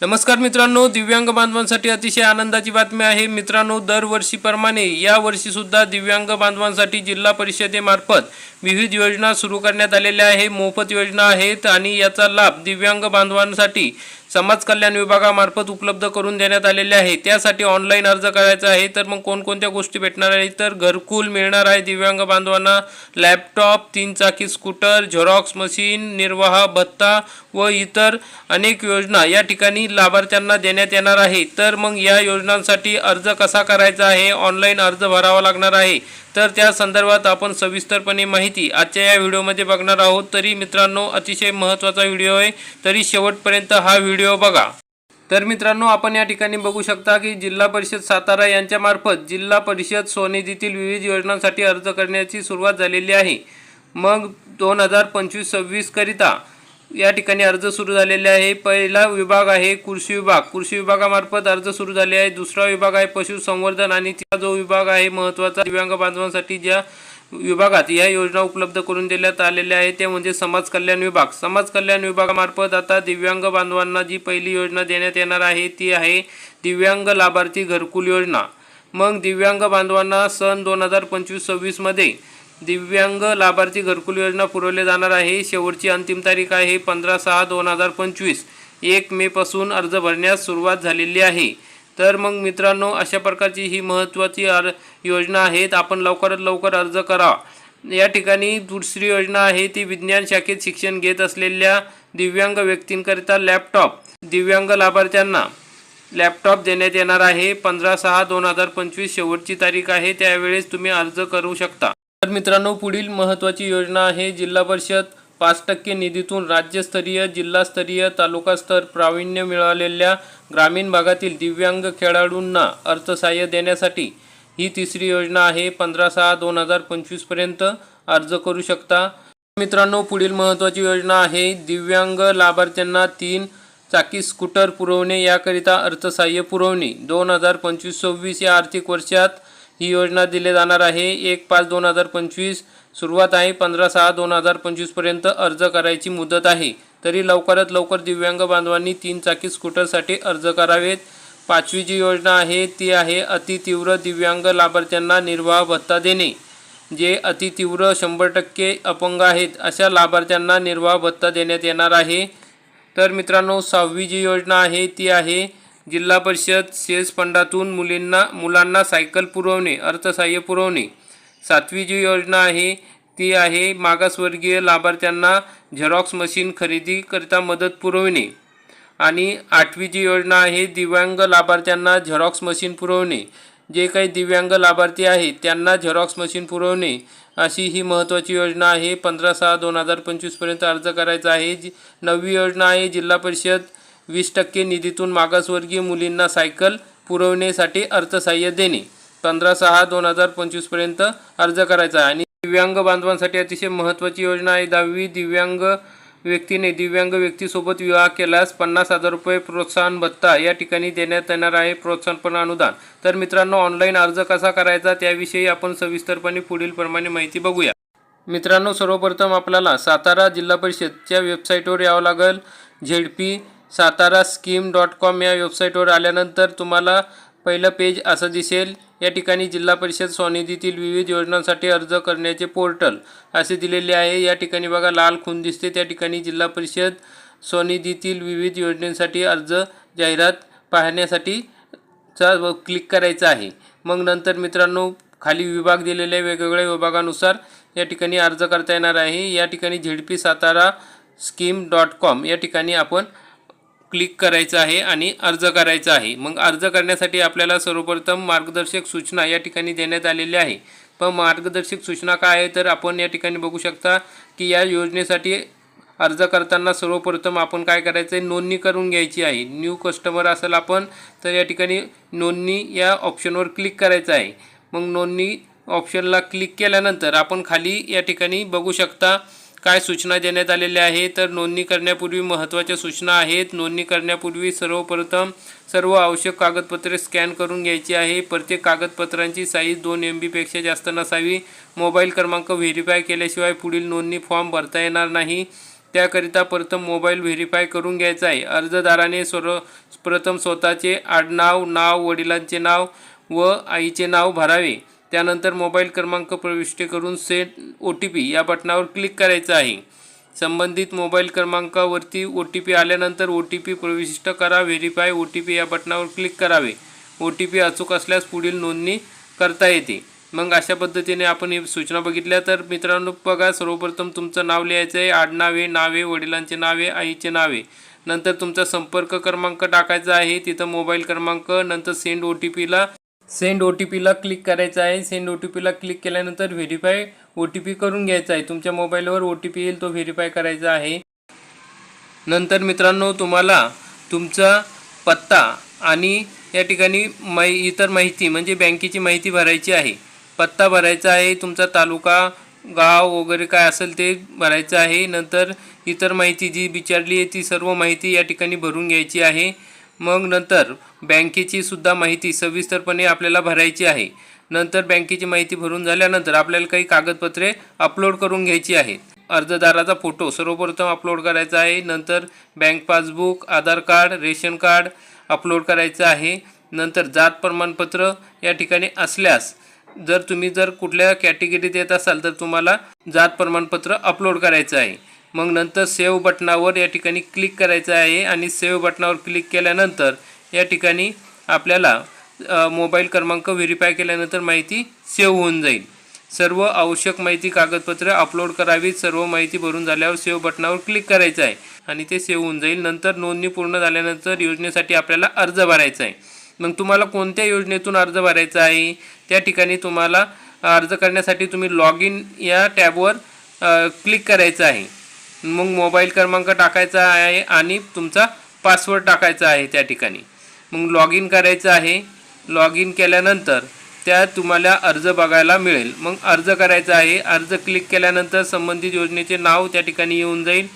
नमस्कार मित्रांनो दिव्यांग बांधवांसाठी अतिशय आनंदाची बातमी आहे. मित्रांनो दरवर्षीप्रमाणे या वर्षी सुद्धा दिव्यांग बांधवांसाठी जिल्हा परिषदेमार्फत विविध योजना सुरू करण्यात आलेल्या आहे. मोफत योजना आहेत आणि याचा लाभ दिव्यांग बांधवांसाठी समाज कल्याण विभागामार्फत उपलब्ध करून देण्यात आलेले आहे. त्यासाठी ऑनलाईन अर्ज करायचा आहे तर मग कोणकोणत्या गोष्टी भेटणार आहे तर घरकुल मिळणार आहे. दिव्यांग बांधवांना लॅपटॉप तीन चाकी स्कूटर झेरॉक्स मशीन निर्वाह भत्ता व इतर अनेक योजना या ठिकाणी लाभार्थ्यांना देण्यात येणार आहे. तर मग या योजनांसाठी अर्ज कसा करायचा आहे? ऑनलाईन अर्ज भरावा लागणार आहे. तर त्या संदर्भात आपण सविस्तरपणे माहिती आजच्या या व्हिडिओमध्ये बघणार आहोत. तरी मित्रांनो अतिशय महत्त्वाचा व्हिडिओ आहे. तरी शेवटपर्यंत हा व्हिडिओ बघा. तर मित्रांनो आपण या ठिकाणी बघू शकता की जिल्हा परिषद सातारा यांच्यामार्फत जिल्हा परिषद स्वनिधीतील विविध योजनांसाठी अर्ज करण्याची सुरुवात झालेली आहे. मग दोन हजार पंचवीस सव्वीसकरिता या ठिकाणी अर्ज सुरू झालेले आहे. पहिला विभाग आहे कृषी विभाग. कृषी विभागामार्फत अर्ज सुरू झाले आहे. दुसरा विभाग आहे पशुसंवर्धन आणि तिसरा जो विभाग आहे महत्त्वाचा दिव्यांग बांधवांसाठी ज्या विभागात या योजना उपलब्ध करून देण्यात आलेल्या आहेत ते म्हणजे समाज कल्याण विभाग. समाज कल्याण विभागामार्फत आता दिव्यांग बांधवांना जी पहिली योजना देण्यात येणार आहे ती आहे दिव्यांग लाभार्थी घरकुल योजना. मग दिव्यांग बांधवांना सन दोन हजार पंचवीस सव्वीसमध्ये दिव्यांग लाभार्थी घरकुल योजना पुरवले जाणार आहे. शेवटची अंतिम तारीख आहे पंधरा सहा दोन हजार पंचवीस. एक मेपासून अर्ज भरण्यास सुरुवात झालेली आहे. तर मग मित्रांनो अशा प्रकारची ही महत्त्वाची अर योजना आहेत. आपण लवकरात लवकर अर्ज करा. या ठिकाणी दुसरी योजना आहे ती विज्ञान शाखेत शिक्षण घेत असलेल्या दिव्यांग व्यक्तींकरिता लॅपटॉप. दिव्यांग लाभार्थ्यांना लॅपटॉप देण्यात येणार आहे. पंधरा सहा दोन हजार पंचवीस शेवटची तारीख आहे. त्यावेळेस तुम्ही अर्ज करू शकता. तर मित्रांनो पुढील महत्त्वाची योजना आहे जिल्हा परिषद पाच टक्के निधीतून राज्यस्तरीय जिल्हास्तरीय तालुकास्तर प्रावीण्य मिळालेल्या ग्रामीण भागातील दिव्यांग खेळाडूंना अर्थसहाय्य देण्यासाठी ही तिसरी योजना आहे. पंधरा सहा दोन हजार पंचवीसपर्यंत अर्ज करू शकता. मित्रांनो पुढील महत्त्वाची योजना आहे दिव्यांग लाभार्थ्यांना तीन चाकी स्कूटर पुरवणे याकरिता अर्थसहाय्य पुरवणे. दोन हजार पंचवीस सव्वीस या आर्थिक वर्षात ही योजना दिली जाणार आहे. एक पाच दोन हजार पंचवीस सुरुवात आहे. पंधरा सहा दोन हजार पंचवीसपर्यंत अर्ज करायची मुदत आहे. तरी लवकरात लवकर दिव्यांग बांधवांनी तीन चाकी स्कूटरसाठी अर्ज करावेत. पाचवी जी योजना आहे ती आहे अतितीव्र दिव्यांग लाभार्थ्यांना निर्वाह भत्ता देणे जे अतितीव्र शंभर टक्के अपंग आहेत. अशा लाभार्थ्यांना निर्वाह भत्ता देण्यात येणार आहे. तर मित्रांनो सहावी जी योजना आहे ती आहे जिल्हा परिषद सेल्स फंडातून मुलींना मुलांना सायकल पुरवणे अर्थसहाय्य पुरवणे. सातवी जी योजना आहे ती आहे मागासवर्गीय लाभार्थ्यांना झेरॉक्स मशीन खरेदीकरिता मदत पुरवणे. आणि आठवी जी योजना आहे दिव्यांग लाभार्थ्यांना झेरॉक्स मशीन पुरवणे. जे काही दिव्यांग लाभार्थी आहेत त्यांना झेरॉक्स मशीन पुरवणे. अशी ही महत्त्वाची योजना आहे. पंधरा सहा दोन हजार पंचवीसपर्यंत अर्ज करायचा आहे. जी नववी योजना आहे जिल्हा परिषद वीस टक्के निधीतून मागासवर्गीय मुलींना सायकल पुरवण्यासाठी अर्थसहाय्य देणे. पंधरा सहा दोन हजार पंचवीसपर्यंत अर्ज करायचा आहे. आणि दिव्यांग बांधवांसाठी अतिशय महत्त्वाची योजना आहे. दहावी दिव्यांग व्यक्तीने दिव्यांग व्यक्तीसोबत विवाह केल्यास पन्नास हजार रुपये प्रोत्साहन भत्ता या ठिकाणी देण्यात येणार आहे. प्रोत्साहनपण अनुदान. तर मित्रांनो ऑनलाईन अर्ज कसा करायचा त्याविषयी आपण सविस्तरपणे पुढीलप्रमाणे माहिती बघूया. मित्रांनो सर्वप्रथम आपल्याला सातारा जिल्हा परिषदच्या वेबसाईटवर यावं लागेल. Z P Satara scheme dot com या वेबसाईटवर आल्यानंतर तुम्हाला पहिलं पेज असं दिसेल. या ठिकाणी जिल्हा परिषद स्वनिधीतील विविध योजनांसाठी अर्ज करण्याचे पोर्टल असे दिलेले आहे. या ठिकाणी बघा लाल खून दिसते. त्या ठिकाणी जिल्हा परिषद स्वनिधीतील विविध योजनेसाठी अर्ज जाहिरात पाहण्यासाठी चा व क्लिक करायचा आहे. मग नंतर मित्रांनो खाली विभाग दिलेले वेगवेगळ्या विभागानुसार या ठिकाणी अर्ज करता येणार आहे. या ठिकाणी ZP Satara scheme dot com या ठिकाणी आपण क्लिक करायचं आहे आणि अर्ज करायचा आहे. मग अर्ज करण्यासाठी आपल्याला सर्वप्रथम मार्गदर्शक सूचना या ठिकाणी देण्यात आलेल्या आहे. पण मार्गदर्शक सूचना काय आहे तर आपण या ठिकाणी बघू शकता की या योजनेसाठी अर्ज करताना सर्वप्रथम आपण काय करायचं आहे नोंदणी करून घ्यायची आहे. न्यू कस्टमर असेल आपण तर या ठिकाणी नोंदणी या ऑप्शनवर क्लिक करायचं आहे. मग नोंदणी ऑप्शनला क्लिक केल्यानंतर आपण खाली या ठिकाणी बघू शकता काय सूचना देण्यात आलेल्या आहे तर नोंदणी करण्यापूर्वी महत्त्वाच्या सूचना आहेत. नोंदणी करण्यापूर्वी सर्वप्रथम सर्व आवश्यक कागदपत्रे स्कॅन करून घ्यायची आहे. प्रत्येक कागदपत्रांची साईज दोन एम बीपेक्षा जास्त नसावी. मोबाईल क्रमांक व्हेरीफाय केल्याशिवाय पुढील नोंदणी फॉर्म भरता येणार नाही. त्याकरिता प्रथम मोबाईल व्हेरीफाय करून घ्यायचा आहे. अर्जदाराने सर्वप्रथम स्वतःचे आडनाव नाव वडिलांचे नाव व आईचे नाव भरावे. त्यानंतर मोबाईल क्रमांक प्रविष्ट करून सेट ओ टी पी या बटनावर क्लिक करायचं आहे. संबंधित मोबाईल क्रमांकावरती ओ टी पी आल्यानंतर ओ टी पी प्रविष्ट करा व्हेरीफाय ओ टी पी या बटनावर क्लिक करावे. ओ टी पी अचूक असल्यास पुढील नोंदणी करता येते. मग अशा पद्धतीने आपण ही सूचना बघितल्या तर मित्रांनो बघा सर्वप्रथम तुमचं नाव लिहायचं आहे. आडनावे नावे वडिलांचे नावे आईचे नावे. नंतर तुमचा संपर्क क्रमांक टाकायचा आहे. तिथं मोबाईल क्रमांक नंतर सेंड ओ टी पीला सेंड ओ टी पीला क्लिक करायचं आहे. सेंड ओ टी पीला क्लिक केल्यानंतर व्हेरीफाय ओ टी पी करून घ्यायचा आहे. तुमच्या मोबाईलवर ओ टी पी येईल तो व्हेरीफाय करायचा आहे. नंतर मित्रांनो तुम्हाला तुमचा पत्ता आणि या ठिकाणी मै इतर माहिती म्हणजे बँकेची माहिती भरायची आहे. पत्ता भरायचा आहे तुमचा तालुका गाव वगैरे काय असेल ते भरायचं आहे. नंतर इतर माहिती जी विचारली आहे ती सर्व माहिती या ठिकाणी भरून घ्यायची आहे. मग नंतर बँकेची सुद्धा माहिती सविस्तरपणे आपल्याला भरायची आहे. नंतर बँकेची माहिती भरून झाल्यानंतर आपल्याला काही कागदपत्रे अपलोड करून घ्यायची आहेत. अर्जदाराचा फोटो सर्वप्रथम अपलोड करायचा आहे. नंतर bank passbook Aadhaar card ration card upload करायचं आहे. नंतर जात प्रमाणपत्र या ठिकाणी असल्यास जर तुम्ही जर कुठल्या कॅटेगरीत येत असाल तर तुम्हाला जात प्रमाणपत्र अपलोड करायचं आहे. मग नंतर सेव्ह बटनावर या ठिकाणी क्लिक करायचं आहे आणि सेव्ह बटनावर क्लिक केल्यानंतर या ठिकाणी आपल्याला मोबाईल क्रमांक व्हेरीफाय केल्यानंतर माहिती सेव्ह होऊन जाईल. सर्व आवश्यक माहिती कागदपत्रे अपलोड करावीत. सर्व माहिती भरून झाल्यावर सेव्ह बटनावर क्लिक करायचं आहे आणि ते सेव्ह होऊन जाईल. नंतर नोंदणी पूर्ण झाल्यानंतर योजनेसाठी आपल्याला अर्ज भरायचा आहे. मग तुम्हाला कोणत्या योजनेतून अर्ज भरायचा आहे? त्या ठिकाणी तुम्हाला अर्ज करण्यासाठी तुम्ही लॉग इन या टॅबवर क्लिक करायचं आहे. मग मोबाईल क्रमांक टाकायचा आहे आणि तुमचा पासवर्ड टाकायचा आहे त्या ठिकाणी. मग लॉग इन करायचं आहे. लॉग इन केल्यानंतर त्या तुम्हाला अर्ज बघायला मिळेल. मग अर्ज करायचा आहे. अर्ज क्लिक केल्यानंतर संबंधित योजनेचे नाव त्या ठिकाणी येऊन जाईल.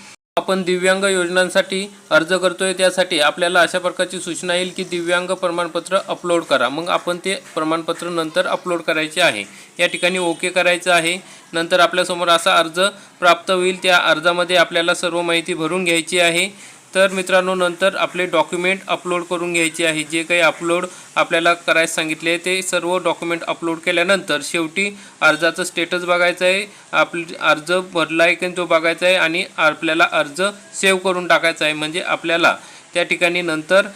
आपण दिव्यांग योजनांसाठी अर्ज करतोय त्यासाठी आपल्याला अशा प्रकारची सूचना येईल की दिव्यांग प्रमाणपत्र अपलोड करा. मग आपण ते प्रमाणपत्र नंतर अपलोड करायचे आहे. या ठिकाणी ओके करायचं आहे. नंतर आपल्यासमोर असा अर्ज प्राप्त होईल. त्या अर्जामध्ये आपल्याला सर्व माहिती भरून घ्यायची आहे. तर मित्रांनो नंतर आपले डॉक्युमेंट अपलोड करून घ्यायचे आहे. जे काही अपलोड आपल्याला करायला सांगितले ते सर्व डॉक्युमेंट अपलोड केल्यानंतर शेवटी अर्जाचं स्टेटस बघायचं आहे. आप अर्ज भरला आहे की तो बघायचा आहे आणि आपल्याला अर्ज सेव्ह करून टाकायचा आहे. म्हणजे आपल्याला त्या ठिकाणी नंतर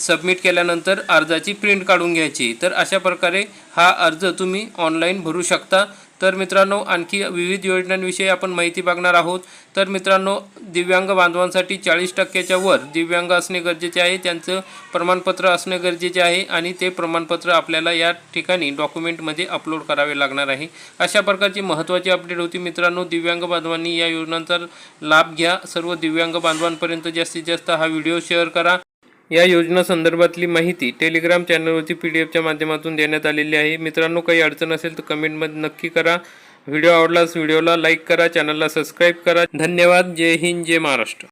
सबमिट केल्यानंतर अर्जाची प्रिंट काढून घ्यायची. तर अशा प्रकारे हा अर्ज तुम्ही ऑनलाईन भरू शकता. तर मित्रांनो आणखी विविध योजनांविषयी आपण माहिती बघणार आहोत. तर मित्रांनो दिव्यांग बांधवांसाठी चाळीस टक्क्याच्या वर दिव्यांग असणे गरजेचे आहे. त्यांचं प्रमाणपत्र असणे गरजेचे आहे आणि ते प्रमाणपत्र आपल्याला या ठिकाणी डॉक्युमेंटमध्ये अपलोड करावे लागणार आहे. अशा प्रकारची महत्त्वाची अपडेट होती मित्रांनो दिव्यांग बांधवांनी या योजनांचा लाभ घ्या. सर्व दिव्यांग बांधवांपर्यंत जास्तीत जास्त हा व्हिडिओ शेअर करा. या योजना संदर्भातली माहिती टेलिग्राम चॅनलवरती पी डी एफच्या माध्यमातून देण्यात आलेली आहे. मित्रांनो काही अडचण असेल तर कमेंटमध्ये नक्की करा. व्हिडिओ आवडलास व्हिडिओला लाईक करा चॅनलला सबस्क्राईब करा. धन्यवाद. जय हिंद जय महाराष्ट्र.